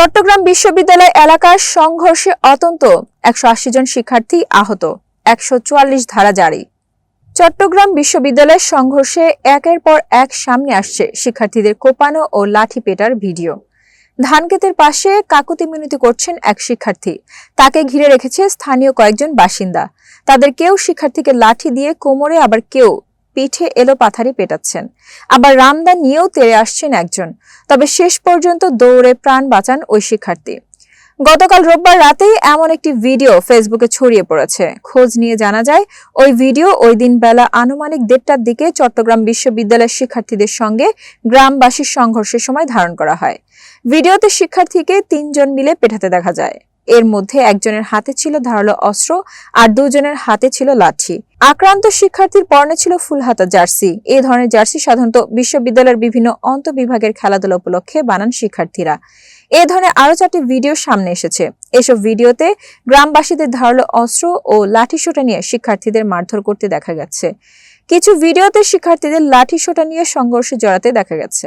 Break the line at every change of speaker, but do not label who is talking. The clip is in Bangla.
চট্টগ্রাম বিশ্ববিদ্যালয় এলাকার সংঘর্ষে অতন্ত একশো জন শিক্ষার্থী আহত, একশো চুয়াল্লিশ ধারা জারি। চট্টগ্রাম বিশ্ববিদ্যালয়ের সংঘর্ষে একের পর এক সামনে আসছে শিক্ষার্থীদের কোপানো ও লাঠি পেটার ভিডিও। ধানক্ষেতের পাশে কাকুতি মিনতি করছেন এক শিক্ষার্থী। তাকে ঘিরে রেখেছে স্থানীয় কয়েকজন বাসিন্দা। তাদের কেউ শিক্ষার্থীকে লাঠি দিয়ে কোমরে, আবার কেউ পিঠে এলো পাথারি পেটাচ্ছেন। আবার রামদা নিয়েও তেড়ে আসছেন একজন। তবে শেষ পর্যন্ত দৌড়ে প্রাণ বাঁচান ওই শিক্ষার্থী। গতকাল রোববার রাতেই এমন একটি ভিডিও ফেসবুকে ছড়িয়ে পড়েছে। খোঁজ নিয়ে জানা যায়, ওই ভিডিও ওই দিন বেলা আনুমানিক দেড়টার দিকে চট্টগ্রাম বিশ্ববিদ্যালয়ের শিক্ষার্থীদের সঙ্গে গ্রামবাসীর সংঘর্ষের সময় ধারণ করা হয়। ভিডিওতে শিক্ষার্থীকে তিনজন মিলে পেটাতে দেখা যায়। এর মধ্যে একজনের হাতে ছিল ধারালো অস্ত্র আর দুজনের হাতে ছিল লাঠি। আক্রান্ত শিক্ষার্থীর পরনে ছিল ফুলহাতা জার্সি। এই ধরনের জার্সি সাধারণত বিশ্ববিদ্যালয়ের বিভিন্ন অন্তবিভাগের খেলাধুলা উপলক্ষে বানান শিক্ষার্থীরা। এ ধরনের আরও চারটি ভিডিও সামনে এসেছে। এসব ভিডিওতে গ্রামবাসীদের ধারালো অস্ত্র ও লাঠি সোটা নিয়ে শিক্ষার্থীদের মারধর করতে দেখা গেছে। কিছু ভিডিওতে শিক্ষার্থীদের লাঠি সোটা নিয়ে সংঘর্ষে জড়াতে দেখা গেছে।